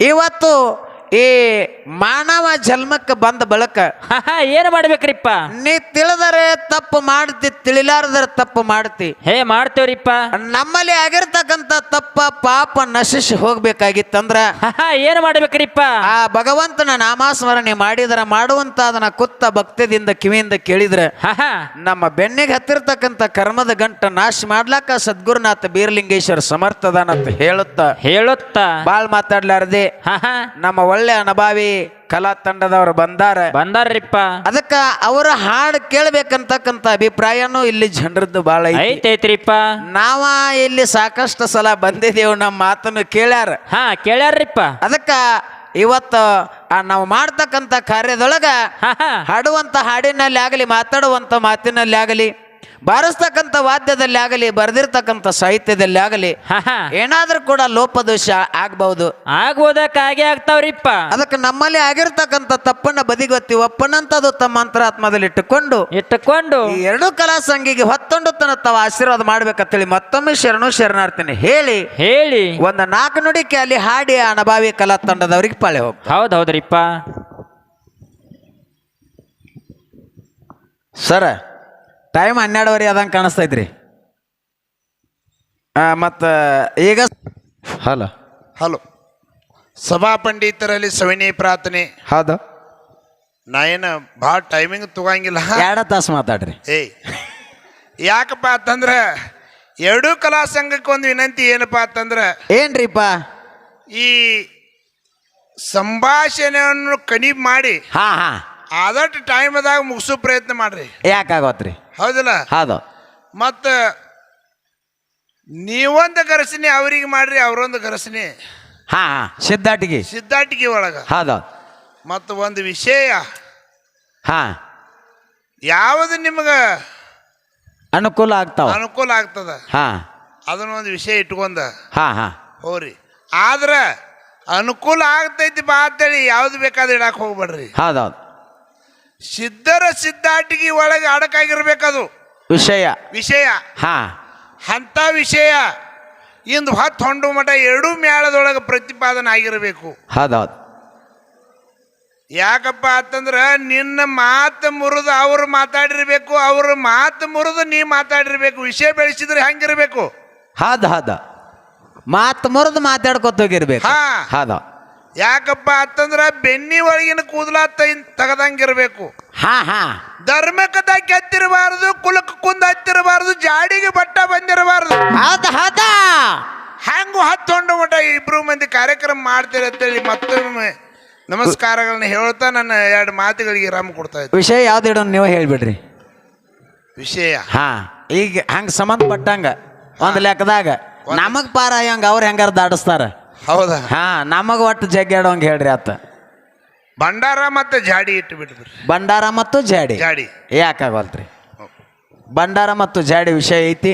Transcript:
ಇವತ್ತು ಈ ಮಾನವ ಜನ್ಮಕ್ಕೆ ಬಂದ ಬಳಕ ಏನು ಮಾಡ್ಬೇಕ್ರಿಪ್ಪ? ನೀ ತಿಳಿದರೆ ತಪ್ಪು ಮಾಡ್ತಿ ತಿಳಿಲಾರದರೆ ತಪ್ಪು ಮಾಡ್ತಿ. ಹೇ ಮಾಡ್ತೇವ್ರಿಪ್ಪ. ನಮ್ಮಲ್ಲಿ ಆಗಿರ್ತಕ್ಕಂಥ ತಪ್ಪ ಪಾಪ ನಶಿಸಿ ಹೋಗ್ಬೇಕಾಗಿತ್ತಂದ್ರ ಏನು ಮಾಡ್ಬೇಕ್ರಿಪ್ಪ? ಆ ಭಗವಂತನ ನಾಮಸ್ಮರಣೆ ಮಾಡಿದ್ರ ಮಾಡುವಂತ ಅದನ್ನ ಕುತ್ತ ಭಕ್ತದಿಂದ ಕಿವಿಯಿಂದ ಕೇಳಿದ್ರೆ ನಮ್ಮ ಬೆನ್ನಿಗೆ ಹತ್ತಿರ್ತಕ್ಕಂಥ ಕರ್ಮದ ಗಂಟ ನಾಶ ಮಾಡ್ಲಾಕ ಸದ್ಗುರುನಾಥ ಬೀರಲಿಂಗೇಶ್ವರ ಸಮರ್ಥದಾನಂತ ಹೇಳುತ್ತ. ಹೇಳುತ್ತ. ಬಾಳ್ ಮಾತಾಡ್ಲಾರದೆ. ಹಾ ನಮ್ಮ ಒಳ್ಳೆ ಅನುಭವಿ ಕಲಾ ತಂಡದವರು ಬಂದಾರ. ಬಂದಾರ್ರಿಪ್ಪ. ಅದಕ್ಕ ಅವರ ಹಾಡು ಕೇಳ್ಬೇಕಂತಕ್ಕಂಥ ಅಭಿಪ್ರಾಯನೂ ಇಲ್ಲಿ ಜನರದ್ದು ಬಹಳ ಐತಿ. ಐತೈತ್ರಿಪ್ಪ. ನಾವ ಇಲ್ಲಿ ಸಾಕಷ್ಟು ಸಲ ಬಂದಿದ್ದೇವು ನಮ್ಮ ಮಾತನ್ನು ಕೇಳ್ಯಾರ. ಹಾ ಕೇಳ್ಯಾರ್ರಿಪ್ಪ. ಅದಕ್ಕ ಇವತ್ತು ನಾವು ಮಾಡ್ತಕ್ಕಂಥ ಕಾರ್ಯದೊಳಗ ಹಾಡುವಂತ ಹಾಡಿನಲ್ಲಿ ಆಗಲಿ ಮಾತಾಡುವಂತ ಮಾತಿನಲ್ಲಿ ಆಗಲಿ ಬಾರಿಸ್ತಕ್ಕಂಥ ವಾದ್ಯದಲ್ಲಿ ಆಗಲಿ ಬರೆದಿರ್ತಕ್ಕಂಥ ಸಾಹಿತ್ಯದಲ್ಲಿ ಆಗಲಿ ಏನಾದ್ರೂ ಕೂಡ ಲೋಪದೋಷ ಆಗ್ಬಹುದು ಆಗ್ಬೋದಕ್ಕಾಗಿ ಆಗ್ತಾವ್ರಿಪ್ಪ. ಅದಕ್ಕೆ ನಮ್ಮಲ್ಲಿ ಆಗಿರ್ತಕ್ಕಂಥ ತಪ್ಪನ್ನ ಬದಿಗೊತ್ತಿ ಒಪ್ಪನಂತದು ತಮ್ಮ ಅಂತರಾತ್ಮದಲ್ಲಿ ಇಟ್ಟುಕೊಂಡು. ಇಟ್ಟುಕೊಂಡು ಎರಡು ಎರಡೂ ಕಲಾ ಸಂಘಿಗೆ ಹೊತ್ತೊಂಡು ತನ್ನ ತಾವು ಆಶೀರ್ವಾದ ಮಾಡ್ಬೇಕಂತೇಳಿ ಮತ್ತೊಮ್ಮೆ ಶರಣು ಶರಣಾರ್ಥಿನಿ ಹೇಳಿ ಹೇಳಿ. ಒಂದು ನಾಲ್ಕು ನುಡಿಕೆ ಅಲ್ಲಿ ಹಾಡಿ ಆ ಅನುಭಾವಿ ಕಲಾ ತಂಡದವ್ರಿಗೆ ಪಾಳೆ ಹೋಗ್. ಹೌದೌದ್ರಿಪ್ಪ ಹೌದ್ರಿಪ್ಪ. ಸರ ಟೈಮ್ ಹನ್ನೆರಡುವರೆ ಆದಂಗೆ ಕಾಣಿಸ್ತೈತ್ರಿ. ಮತ್ತು ಈಗ ಹಲೋ. ಹಲೋ. ಸಭಾ ಪಂಡಿತರಲ್ಲಿ ಸವಿನಿ ಪ್ರಾರ್ಥನೆ. ಹೌದು. ನಾ ಏನು ಭಾಳ ಟೈಮಿಂಗ್ ತಗೋಂಗಿಲ್ಲ. ಎರಡು ತಾಸು ಮಾತಾಡ್ರಿ. ಏಯ್ ಯಾಕಪ್ಪ ಅಂತಂದ್ರೆ ಎರಡೂ ಕಲಾ ಸಂಘಕ್ಕೆ ಒಂದು ವಿನಂತಿ ಏನಪ್ಪ ಅಂತಂದ್ರೆ ಏನ್ರಿಪ್ಪ? ಈ ಸಂಭಾಷಣೆಯನ್ನು ಕಡಿಮೆ ಮಾಡಿ ಹಾ ಹಾ. ಆದಷ್ಟು ಟೈಮ್ದಾಗ ಮುಗಿಸೋ ಪ್ರಯತ್ನ ಮಾಡ್ರಿ. ಯಾಕಾಗೋತ್ರಿ? ಹೌದಲ್ಲ? ಹೌದು. ಮತ್ತು ನೀವೊಂದು ಗರಸನೆ ಅವ್ರಿಗೆ ಮಾಡ್ರಿ ಅವರೊಂದು ಗರಸನೆ. ಹಾ ಹಾ ಸಿದ್ಧಾಟಿಗೆ. ಸಿದ್ಧಾಟಿಗೆ ಒಳಗೆ. ಹೌದು. ಮತ್ತು ಒಂದು ವಿಷಯ. ಹಾ. ಯಾವುದು ನಿಮಗೆ ಅನುಕೂಲ ಆಗ್ತಾವ? ಅನುಕೂಲ ಆಗ್ತದ? ಹಾ. ಅದನ್ನ ಒಂದು ವಿಷಯ ಇಟ್ಕೊಂಡ. ಹಾ ಹಾ. ಹೋರಿ ಆದ್ರೆ ಅನುಕೂಲ ಆಗ್ತೈತಿ ಬಾ ಅಂತೇಳಿ ಯಾವ್ದು ಬೇಕಾದ್ರೆ ಇಡಾಕ್ ಹೋಗ್ಬೇಡ್ರಿ. ಹೌದೌದು. ಸಿದ್ಧರ ಸಿದ್ಧಾಟಿಗೆ ಒಳಗೆ ಅಡಕಾಗಿರ್ಬೇಕದು. ವಿಷಯ. ವಿಷಯ. ಹಾ. ಅಂಥ ವಿಷಯ. ಇಂದು ಹತ್ತು ಹೊಂಡು ಮಠ ಎರಡೂ ಮೇಳದೊಳಗೆ ಪ್ರತಿಪಾದನೆ ಆಗಿರಬೇಕು. ಹೌದೌದು. ಯಾಕಪ್ಪ ಅಂತಂದ್ರೆ ನಿನ್ನ ಮಾತು ಮುರಿದು ಅವ್ರು ಮಾತಾಡಿರ್ಬೇಕು ಅವ್ರ ಮಾತು ಮುರಿದು ನೀ ಮಾತಾಡಿರ್ಬೇಕು. ವಿಷಯ ಬೆಳೆಸಿದ್ರೆ ಹೆಂಗಿರ್ಬೇಕು. ಹೌದು ಹೌದು. ಮಾತು ಮುರಿದು ಮಾತಾಡ್ಕೊತ ಹೋಗಿರ್ಬೇಕು. ಹಾ. ಹೌದು. ಯಾಕಪ್ಪ ಅಂತಂದ್ರೆ ಬೆನ್ನಿ ಒಳಗಿನ ಕೂದಲ ತೆಗದಂಗಿರ್ಬೇಕು. ಹಾ ಹಾ. ಧರ್ಮಕ್ಕದ ಕೆತ್ತಿರಬಾರದು ಕುಲಕ್ಕೆ ಕುಂದ ಹತ್ತಿರಬಾರದು ಜಾಡಿಗೆ ಬಟ್ಟ ಬಂದಿರಬಾರದು. ಹೌದು ಹೌದಾ. ಹ್ಯಾಂಗು ಹತ್ತೊಂಡು ಮಠ ಇಬ್ರು ಮಂದಿ ಕಾರ್ಯಕ್ರಮ ಮಾಡ್ತೀರಿ ಅಂತೇಳಿ ಮತ್ತೊಮ್ಮೆ ನಮಸ್ಕಾರಗಳನ್ನ ಹೇಳ್ತಾ ನನ್ನ ಎರಡು ಮಾತುಗಳಿಗೆ ರಾಮ ಕೊಡ್ತಾ ಇದ್ದೆ. ವಿಷಯ ಯಾವ್ದು ನೀವು ಹೇಳ್ಬಿಡ್ರಿ. ವಿಷಯ. ಹಾ ಈಗ ಹಂಗ ಸಂಬಂಧಪಟ್ಟಂಗ ಒಂದು ಲೆಕ್ಕದಾಗ ನಮಗ್ ಪಾರ ಹಂಗ ಅವ್ರು ಹೆಂಗಾರ ದಾಟಿಸ್ತಾರ? ಹೌದಾ? ಹಾ ನಮಗ ಒಟ್ಟು ಜಗ್ಗಾಡೋಂಗ್ ಹೇಳ್ರಿ ಆತ. ಭಂಡಾರ ಮತ್ತೆ ಜಾಡಿ ಇಟ್ಟು ಬಿಟ್ಬಿಡ್ರಿ ಭಂಡಾರ ಮತ್ತು ಜಾಡಿ. ಜಾಡಿ. ಯಾಕಾಗಲ್ತ್ರಿ ಭಂಡಾರ ಮತ್ತು ಜಾಡಿ ವಿಷಯ ಐತಿ.